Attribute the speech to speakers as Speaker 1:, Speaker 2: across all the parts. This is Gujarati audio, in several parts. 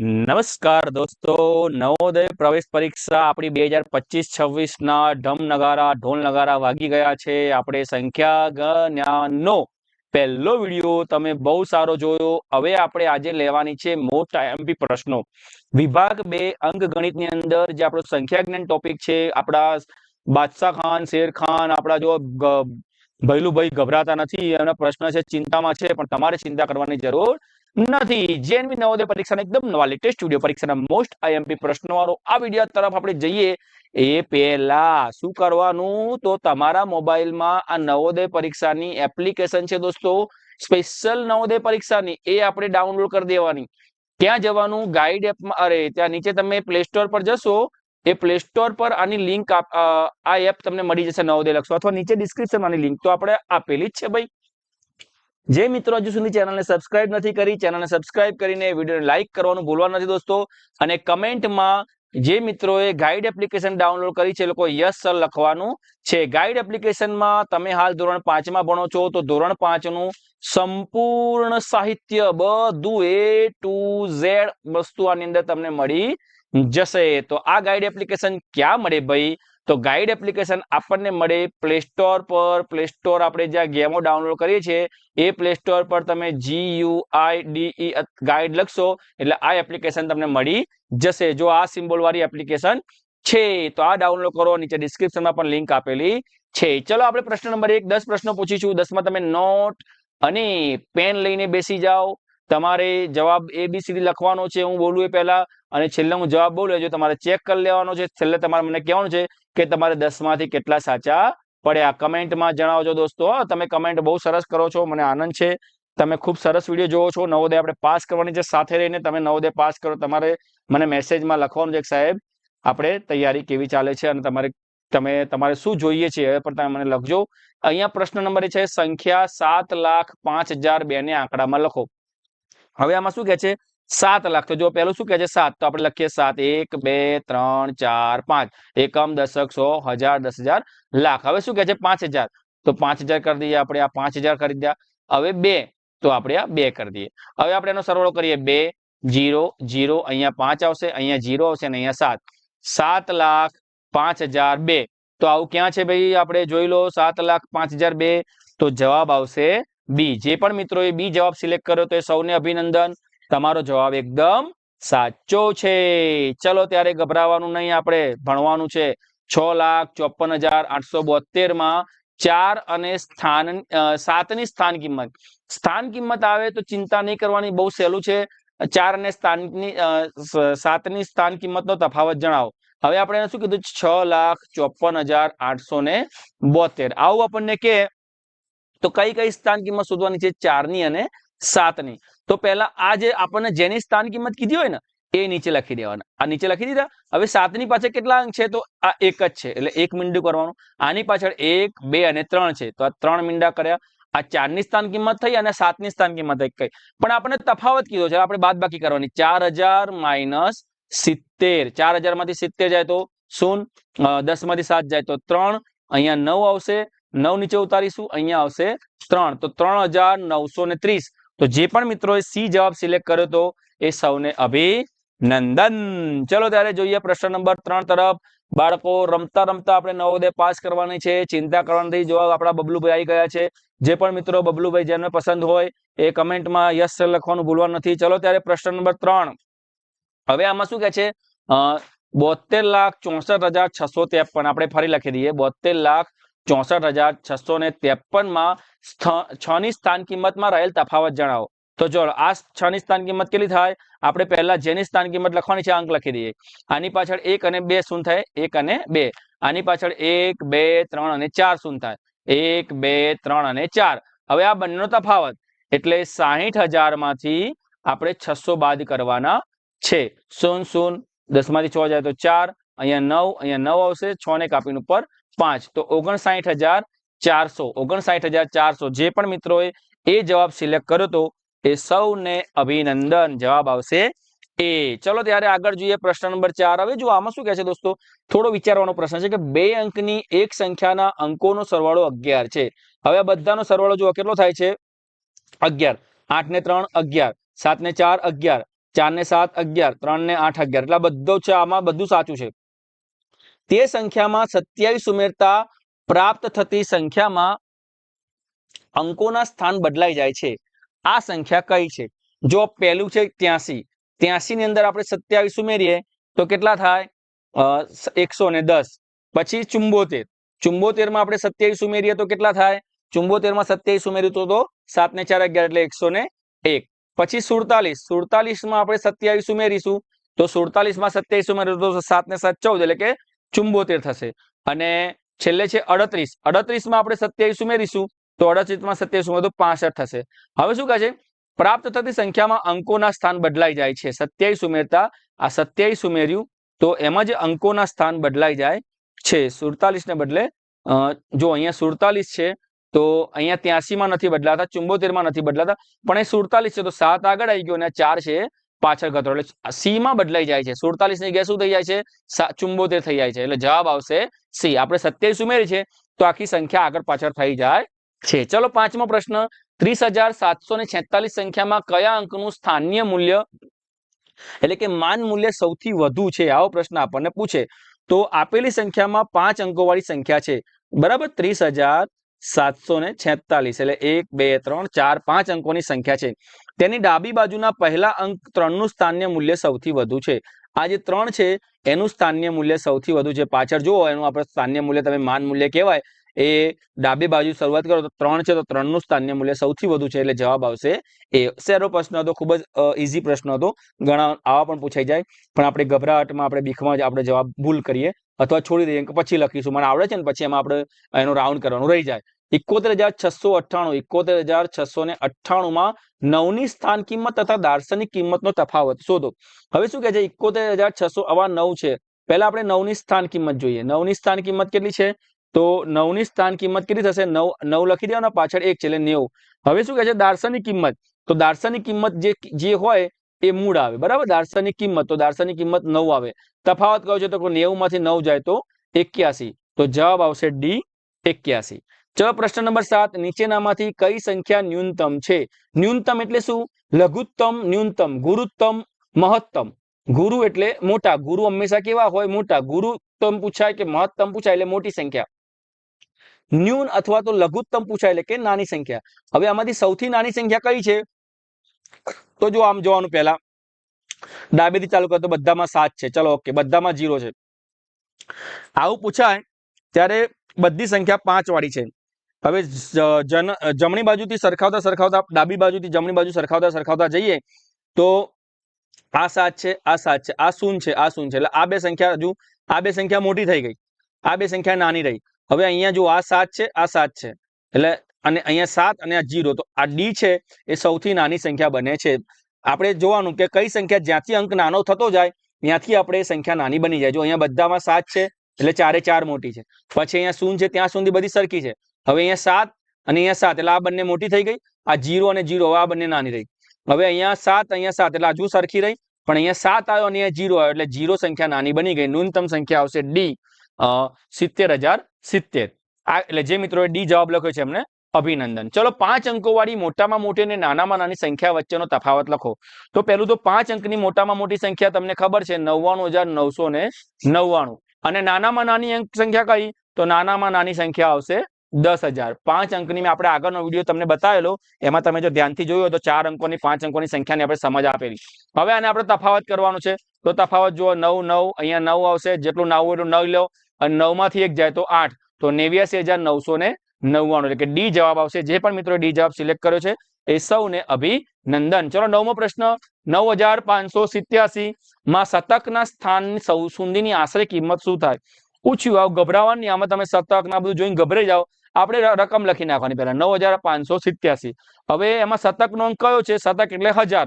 Speaker 1: નમસ્કાર દોસ્તો, નવોદય પ્રવેશ પરીક્ષા આપણી બે હજાર પચીસ છવ્વીસના ઢમ નગારા ઢોલ નગારા વાગી ગયા છે. આપણે સંખ્યા જ્ઞાનનો પહેલો વીડિયો તમે બહુ સારો જોયો. હવે આપણે આજે લેવાની છે મોટા એમપી પ્રશ્નો. વિભાગ બે અંક ગણિતની અંદર જે આપણો સંખ્યા જ્ઞાન ટોપિક છે, આપણા બાદશાહ ખાન, શેર ખાન, આપણા જો ભૈલુભાઈ ગભરાતા નથી. એનો પ્રશ્ન છે, ચિંતામાં છે, પણ તમારે ચિંતા કરવાની જરૂર નથી. જેએનવી નવોદય પરીક્ષાના એકદમ નવા લેટેસ્ટ સ્ટુડિયો પરીક્ષાના મોસ્ટ આઈએમપી પ્રશ્નોવાળો આ વીડિયો તરફ આપણે જઈએ. એ પહેલા શું કરવાનું? તો તમારા મોબાઈલમાં આ નવોદય પરીક્ષાની એપ્લિકેશન છે દોસ્તો. સ્પેશિયલ નવોદય પરીક્ષાની. એ આપણે ડાઉનલોડ કરી દેવાની. ક્યાં જવાનું? ગાઈડ એપમાં અરે, ત્યાં નીચે તમે પ્લે સ્ટોર પર જશો. એ પ્લે સ્ટોર પર આની લિંક આ એપ તમને મળી જશે નવોદય લખશો. અથવા નીચે ડિસ્ક્રિપ્શનમાં આની લિંક તો આપણે આપેલી જ છે ભાઈ. જે મિત્રો હજુ સુધી ચેનલને સબસ્ક્રાઇબ નથી કરી, ચેનલને સબસ્ક્રાઇબ કરીને વિડીયોને લાઇક કરવાનું ભૂલવા નથી દોસ્તો. અને કમેન્ટમાં જે મિત્રોએ ગાઈડ એપ્લિકેશન ડાઉનલોડ કરી છે એ લોકો યસ સર લખવાનું છે. ગાઈડ એપ્લિકેશનમાં તમે હાલ ધોરણ પાંચમાં ભણો છો, તો ધોરણ પાંચનું સંપૂર્ણ સાહિત્ય બધું એ ટુ ઝેડ વસ્તુ આની અંદર તમને મળી જશે. તો આ ગાઈડ એપ્લિકેશન ક્યાં મળે ભાઈ? તો ગાઈડ એપ્લિકેશન આપણને મળે પ્લે સ્ટોર પર. પ્લે સ્ટોર આપણે જ્યાં ગેમો ડાઉનલોડ કરીએ છીએ, એ પ્લે સ્ટોર પર તમે G U I D E guide લખશો, એટલે આ એપ્લિકેશન તમને મળી જશે. જો આ સિમ્બોલ વાળી એપ્લિકેશન છે, તો આ ડાઉનલોડ કરો. નીચે ડિસ્ક્રિપ્શનમાં પણ લિંક આપેલી છે. ચલો આપણે પ્રશ્ન નંબર એક, દસ પ્રશ્નો પૂછીશું. દસમાં તમે નોટ અને પેન લઈને બેસી જાઓ. તમારે જવાબ એ બી સીધી લખવાનો છે. હું બોલું એ પહેલા અને છેલ્લે હું જવાબ બોલું જો તમારે ચેક કરી લેવાનો છે, છેલ્લે તમારે મને કહેવાનું છે કે તમારે દસમાંથી કેટલા સાચા પડ્યા? કમેન્ટમાં જણાવજો દોસ્તો તમે કમેન્ટ બહુ સરસ કરો છો, મને આનંદ છે. તમે ખૂબ સરસ વીડિયો જોવો છો. નવોદય આપણે પાસ કરવાની છે, સાથે રહીને તમે નવોદય પાસ કરો. તમારે મને મેસેજમાં લખવાનું છે સાહેબ, આપણે તૈયારી કેવી ચાલે છે અને તમારે, તમે, તમારે શું જોઈએ છે એ પણ તમે મને લખજો. અહીંયા પ્રશ્ન નંબર છે, સંખ્યા સાત લાખ પાંચ હજાર બે ને આંકડામાં લખો. હવે આમાં શું કહે છે? સાત લાખ તો જો પહેલું શું કહે છે સાત તો આપણે લખીએ સાત એક બે ત્રણ ચાર પાંચ એકમ દશક સો હજાર દસ હજાર લાખ હવે શું કહે છે પાંચ હજાર તો પાંચ હજાર કરી દઈએ આપણે આ પાંચ હજાર કરી દીધા હવે બે તો આપણે આ બે કરી દઈએ હવે આપણે એનો સરવાળો કરીએ બે જીરો જીરો અહીંયા પાંચ આવશે અહીંયા જીરો આવશે અને અહીંયા સાત સાત લાખ પાંચ હજાર બે તો આવું ક્યાં છે ભાઈ આપણે જોઈ લો સાત લાખ પાંચ હજાર બે તો જવાબ આવશે બી જે પણ મિત્રોએ બી જવાબ સિલેક્ટ કર્યો તો એ સૌને અભિનંદન તમારો જવાબ એકદમ સાચો છે. ચલો ત્યારે ગભરાવાનું નહીં આપણે, ભણવાનું છે. છ લાખ ચોપન હજાર આઠસો બોતેરમાં ચાર અને સ્થાન સાતની સ્થાન કિંમત. સ્થાન કિંમત આવે તો ચિંતા નહીં કરવાની, બહુ સહેલું છે. ચાર અને સ્થાનની સાતની સ્થાન કિંમતનો તફાવત જણાવો. હવે આપણે શું કીધું? છ લાખ ચોપન હજાર આઠસો ને બોતેર આવું આપણને કે તો કઈ કઈ સ્થાન કિંમત શોધવાની છે? ચારની અને સાતની. તો પહેલા આ જે આપણને જેની સ્થાન કિંમત કીધી હોય ને, એ નીચે લખી દેવાના. આ નીચે લખી દીધા. હવે સાતની પાછળ કેટલા અંક છે? તો આ એક જ છે. એટલે એક મીંડું કરવાનું. આની પાછળ એક, બે અને ત્રણ છે. તો આ ત્રણ મીંડા કર્યા. આ ચારની સ્થાન કિંમત થઈ અને સાતની સ્થાન કિંમત થઈ. કઈ પણ આપણે તફાવત કીધો છે. આપણે બાદ બાકી કરવાની. ચાર હજાર માઇનસ સિત્તેર. ચાર હજારમાંથી સિત્તેર જાય તો શૂન દસમાંથી સાત જાય તો ત્રણ. અહીંયા નવ આવશે. નવ નીચે ઉતારીશું. અહીંયા આવશે ત્રણ. તો ત્રણ હજાર નવસો ને ત્રીસ. તો જે પણ મિત્રોએ સી જવાબ સિલેક્ટ કર્યો તો એ સૌને અભિનંદન. ચલો ત્યારે જોઈએ પ્રશ્ન નંબર ત્રણ તરફ. બાળકો, રમતા રમતા આપણે નવોદય પાસ કરવાની છે. ચિંતા કરવાની જવાબ આપણા બબલુભાઈ આવી ગયા છે. જે પણ મિત્રો બબલુભાઈ જેને પસંદ હોય એ કમેન્ટમાં યસ લખવાનું ભૂલવા નથી. ચલો ત્યારે પ્રશ્ન નંબર ત્રણ. હવે આમાં શું કે છે? બોતેર લાખ ચોસઠ હજાર છસો ત્રેપન. આપણે ફરી લખી દઈએ. બોતેર લાખ ચોસઠ હજાર છસો ને ત્રેપનમાં છ ની સ્થાન કિંમતમાં રહેલ તફાવત જણાવો. તો જો આ છ ની સ્થાન કિંમત કેટલી થાય? આપણે પહેલા જેની સ્થાન કિંમત લખવાની છે અંક લખી દઈએ. આની પાછળ એક અને બે શું થાય? એક અને બે. આની પાછળ એક, બે, ત્રણ અને ચાર શું થાય? એક, બે, ત્રણ અને ચાર. હવે આ બંનેનો તફાવત. એટલે સાહીઠ હજારમાંથી આપણે છસો બાદ કરવાના છે. શૂન શૂન. દસમાંથી છ જાય તો ચાર. અહીંયા નવ અહીંયા નવ આવશે. છ ને કાપીને ઉપર પાંચ. તો ઓગણસાઠ હજાર ચારસો. ઓગણસાઠ હજાર ચારસો. જે પણ મિત્રોએ એ જવાબ સિલેક્ટ કર્યો તો એ સૌને અભિનંદન. જવાબ આવશે એ. ચલો ત્યારે આગળ જોઈએ પ્રશ્ન નંબર ચાર. હવે જો આમાં શું કહે છે દોસ્તો? થોડો વિચારવાનો પ્રશ્ન છે કે બે અંકની એક સંખ્યાના અંકોનો સરવાળો અગિયાર છે. હવે બધાનો સરવાળો જો કેટલો થાય છે? અગિયાર. આઠ ને ત્રણ, અગિયાર. સાત ને ચાર, અગિયાર. ચાર ને સાત, અગિયાર. ત્રણ ને આઠ, અગિયાર. એટલે બધો છે, આમાં બધું સાચું છે. તે સંખ્યામાં સત્યાવીસ ઉમેરતા પ્રાપ્ત થતી સંખ્યામાં અંકોના સ્થાન બદલાઈ જાય છે. આ સંખ્યા કઈ છે? જો પહેલું છે ત્યાસી. ત્યાસી ની અંદર આપણે સત્યાવીસ ઉમેરીએ તો કેટલા થાય? એકસો ને દસ. પછી ચુંબોતેર. ચુંબોતેરમાં આપણે સત્યાવીસ ઉમેરીએ તો કેટલા થાય? ચુંબોતેરમાં સત્યાવીસ ઉમેર્યું તો સાત ને ચાર અગિયાર એટલે એકસો ને એક. પછી સુડતાલીસ. સુડતાલીસમાં આપણે સત્યાવીસ ઉમેરીશું તો સુડતાલીસમાં સત્યાવીસ ઉમેર્યું તો સાત ને સાત ચૌદ એટલે કે ચુંબોતેર થશે. અને છેલ્લે છે અડત્રીસ. અડત્રીસમાં આપણે સત્યાવીસ ઉમેરીશું, તો અડત્રીસમાં સત્યાવીસ ઉમેર તો પાસઠ થશે. હવે શું કહે છે? પ્રાપ્ત થતી સંખ્યામાં અંકોના સ્થાન બદલાઈ જાય છે. સત્યાવીસ ઉમેરતા આ સત્યાવીસ ઉમેર્યું, તો એમાં જે અંકોના સ્થાન બદલાઈ જાય છે. સુડતાલીસ ને બદલે જો અહીંયા સુડતાલીસ છે, તો અહીંયા ત્યાસી માં નથી બદલાતા ચુંબોતેરમાં નથી બદલાતા, પણ એ સુડતાલીસ છે, તો સાત આગળ આવી ગયો અને ચાર છે પાછળ ઘટરો એટલે સીમાં બદલાઈ જાય છે. સુડતાલીસની જગ્યાએ શું થઈ જાય છે? ચુંબોતેર થઈ જાય છે. એટલે જવાબ આવશે સી આપણે સત્યાવીસ ઉમેરી છે, તો આખી સંખ્યા આગળ પાછળ થઈ જાય છે. ચલો પાંચમો પ્રશ્ન. ત્રીસ સંખ્યામાં કયા અંકનું સ્થાનીય મૂલ્ય એટલે કે માન મૂલ્ય સૌથી વધુ છે? આવો પ્રશ્ન આપણને પૂછે. તો આપેલી સંખ્યામાં પાંચ અંકોવાળી સંખ્યા છે. બરાબર? ત્રીસ હજાર સાતસો ને છેતાલીસ એટલે એક, બે, ત્રણ, ચાર, પાંચ અંકોની સંખ્યા છે. તેની ડાબી બાજુના પહેલા અંક ત્રણનું સ્થાન્ય મૂલ્ય સૌથી વધુ છે. આ જે ત્રણ છે, એનું સ્થાન્ય મૂલ્ય સૌથી વધુ છે. પાછળ જુઓ, એનું આપણે સ્થાન્ય મૂલ્ય તમે માન મૂલ્ય કહેવાય. એ ડાબી બાજુ શરૂઆત કરો, તો ત્રણ છે, તો ત્રણનું સ્થાન્ય મૂલ્ય સૌથી વધુ છે એટલે જવાબ આવશે એ. સેરો પ્રશ્ન હતો? ખૂબ જ ઇઝી પ્રશ્ન હતો. ઘણા આવા પણ પૂછાઈ જાય. પણ આપણે ગભરાટમાં આપણે બીખમાં જ આપણે જવાબ ભૂલ કરીએ. અથવા છોડી દઈએ કે પછી લખીશું. મને આવડે છે ને પછી એમાં આપણે એનો રાઉન્ડ કરવાનું. રહી જાય. એકોતેર હજાર છસો અઠ્ઠાણું. એકોતેર હજાર છસો ને અઠ્ઠાણું માં નવની સ્થાન કિંમત તથા દાર્શનિક કિંમતનો તફાવત શોધો. હવે શું કહે છે? એકોતેર હજાર છસો આવા નવ છે. પહેલા આપણે નવની સ્થાન કિંમત જોઈએ. નવની સ્થાન કિંમત કેટલી છે? તો નવની સ્થાન કિંમત કેટલી થશે? નવ નવ લખી દેવાના પાછળ એક છે એટલે નેવું. હવે શું કહે છે? દાર્શનિક કિંમત. તો દાર્શનિક કિંમત જે જે હોય એ મૂળ આવે. બરાબર? દાર્શનિક કિંમત. તો દાર્શનિક કિંમત નવ આવે. તફાવત કયો છે તો નેવું માંથી નવ જાય તો એક્યાસી. તો જવાબ આવશે ડી, એક્યાસી. ચલો, પ્રશ્ન નંબર સાત. નીચેનામાંથી કઈ સંખ્યા ન્યૂનતમ છે? ન્યૂનતમ એટલે શું? લઘુત્તમ, ન્યૂનતમ, ગુરુત્તમ, મહત્તમ. ગુરુ એટલે મોટા. ગુરુ હંમેશા કેવા હોય? મોટા. ગુરુત્તમ પૂછાય કે મહત્તમ પૂછાય એટલે મોટી સંખ્યા. ન્યૂન અથવા તો લઘુત્તમ પૂછાય એટલે કે નાની સંખ્યા. હવે આમાંથી સૌથી નાની સંખ્યા કઈ છે? તો જો આમ જોવાનું પહેલા. ડાબેથી ચાલુ કરો તો બધામાં સાત છે. ચલો ઓકે બધામાં જીરો છે. આવું પૂછાય ત્યારે બધી સંખ્યા પાંચ વાળી છે. હવે જમણી બાજુથી સરખાવતા સરખાવતા, ડાબી બાજુથી જમણી બાજુ સરખાવતા સરખાવતા જઈએ તો આ સાત છે, આ સાત છે, આ શૂન્ય છે, આ શૂન્ય છે. એટલે આ બે સંખ્યા હજુ, આ બે સંખ્યા મોટી થઈ ગઈ. આ બે સંખ્યા નાની રહી. હવે અહીંયા જો આ સાત છે, આ સાત છે. એટલે અને અહીંયા સાત અને આ જીરો. તો આ ડી છે, એ સૌથી નાની સંખ્યા બને છે. આપણે જોવાનું કે કઈ સંખ્યા જ્યાંથી અંક નાનો થતો જાય, ત્યાંથી આપણે સંખ્યા નાની બની જાય. જો અહીંયા બધામાં સાત છે, એટલે ચારે ચાર મોટી છે. પછી અહીંયા શૂન્ય છે, ત્યાં સુધી બધી સરખી છે. હવે અહીંયા સાત અને અહીંયા સાત, એટલે આ બંને મોટી થઈ ગઈ. આ જીરો અને જીરો આ બંને નાની રહી હવે અહીંયા સાત અહીંયા સાત, એટલે હજુ સરખી રહી. પણ અહીંયા સાત આવ્યો અને અહીંયા જીરો આવ્યો, એટલે જીરો સંખ્યા નાની બની ગઈ. ન્યૂનતમ સંખ્યા આવશે ડી સિત્તેર હજાર સિત્તેર. આ, એટલે જે મિત્રોએ ડી જવાબ લખ્યો છે એમને અભિનંદન. ચલો પાંચ અંકો વાળી મોટામાં મોટી અને નાનામાં નાની સંખ્યા વચ્ચેનો તફાવત લખો. તો પહેલું તો પાંચ અંકની મોટામાં મોટી સંખ્યા તમને ખબર છે, નવ્વાણું અને નાનામાં નાની અંક સંખ્યા કઈ? તો નાનામાં નાની સંખ્યા આવશે દસ હજાર. પાંચ અંકની મેં આપણે આગળનો વીડિયો તમને બતાવેલો, એમાં તમે જો ધ્યાનથી જોયું તો ચાર અંકોની, પાંચ અંકોની સંખ્યાની આપણે સમજ આપેલી. હવે આને આપણે તફાવત કરવાનો છે. તો તફાવત જુઓ, નવ નવ, અહીંયા નવ આવશે. જેટલું નવું એટલું નવ લો અને નવમાંથી એક જાય તો આઠ. તો નેવ્યાસી હજાર નવસો ને નવ્વાણું એટલે કે ડી જવાબ આવશે. જે પણ મિત્રો ડી જવાબ સિલેક્ટ કર્યો છે, એ સૌને અભિનંદન. ચલો, નવમો પ્રશ્ન. નવ હજાર પાંચસો સિત્યાસી માં શતકના સ્થાન સૌ સુધીની આશરે કિંમત શું થાય? પૂછ્યું, આવું ગભરાવાની આમાં તમે શતક ના બધું જોઈને ગભરાઈ જાઓ. આપણે રકમ લખી નાખવાની પહેલા. નવ હજાર પાંચસો સિત્યાસી. હવે એમાં શતક નો કયો છે? શતક એટલે હજાર.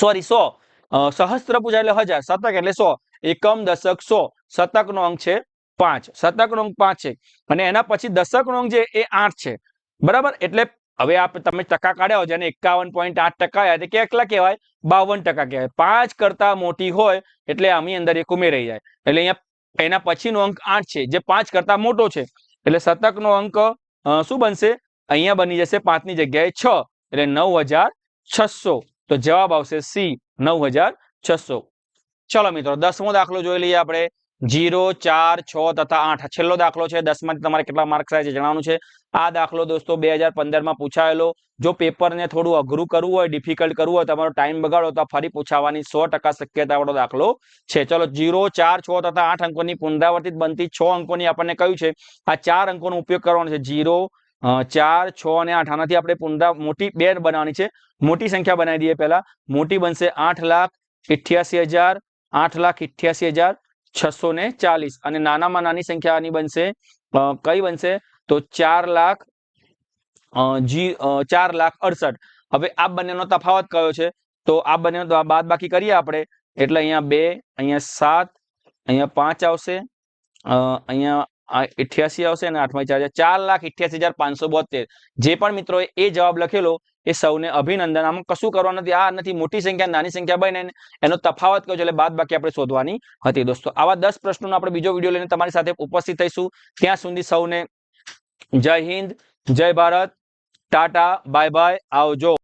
Speaker 1: સોરી, સો. સહસ્ત્ર પૂજા એટલે હજાર. શતક એટલે સો. એકમ દશક સો. શતક નો અંક છે પાંચ શતક રોંગ પાંચ છે. અને એના પછી દશક રોંગ છે એ આઠ છે. બરાબર? એટલે હવે આપ તમે ટકા કાઢ્યા હોય, જેને એકાવન પોઈન્ટ આઠ ટકા તે કેટલા કહેવાય? બાવન ટકા કહેવાય. પાંચ કરતા મોટી હોય, એટલે આમની અંદર એક ઉમેરાઈ જાય. એટલે અહીંયા એના પછીનો અંક આઠ છે, જે પાંચ કરતા મોટો છે. એટલે શતકનો અંક શું બનશે? અહીંયા બની જશે પાંચની જગ્યાએ છ, એટલે નવ તો જવાબ આવશે સી, નવ ચલો મિત્રો, દસમો દાખલો જોઈ લઈએ આપણે. જીરો ચાર છ તથા આઠ. છેલ્લો દાખલો છે, દસમાંથી તમારે કેટલા માર્ક્સ થાય છે જણાવવાનું છે. આ દાખલો દોસ્તો બે હજાર પંદરમાં પૂછાયેલો. જો પેપરને થોડું અઘરું કરવું હોય ડિફિકલ્ટ કરવું હોય, તમારો ટાઈમ બગાડો, તો ફરી પૂછાવાની સો ટકા શક્યતાવાળો દાખલો છે. ચલો જીરો ચાર છ તથા આઠ અંકોની પુનરાવર્તિત બનતી છ અંકોની આપણને કહ્યું છે? આ ચાર અંકોનો ઉપયોગ કરવાનો છે. જીરો ચાર, છ અને આઠ. આનાથી આપણે પુનરા મોટી બે બનાવવાની છે. મોટી સંખ્યા બનાવી દઈએ પહેલા. મોટી બનશે આઠ લાખ ઇઠ્યાસી હજાર, આઠ લાખ ઇઠ્યાસી હજાર છસો ને ચાલીસ અને નાનામાં નાની સંખ્યા આની બનશે કઈ બનશે? તો ચાર લાખ જી ચાર લાખ અડસઠ. હવે આ બંનેનો તફાવત કયો છે? તો આ બંનેનો બાદ બાકી કરીએ આપણે. એટલે અહીંયા બે, અહીંયા સાત, અહીંયા પાંચ આવશે અહીંયા ઇઠ્યાસી આવશે અને આઠમાં ચાર ચાર લાખ ઇઠ્યાસી હજાર પાંચસો બોતેર જે પણ મિત્રો એ જવાબ લખેલો, એ સૌને અભિનંદન. આમાં કશું કરવાનું નથી. આ નથી, મોટી સંખ્યા, નાની સંખ્યા બને એનો તફાવત કયો છે, એટલે બાદ બાકી આપણે શોધવાની હતી દોસ્તો. આવા દસ પ્રશ્નોનો આપણે બીજો વીડિયો લઈને તમારી સાથે ઉપસ્થિત થઈશું. ત્યાં સુધી સૌને જય હિન્દ, જય ભારત, ટાટા, બાય બાય, આવજો.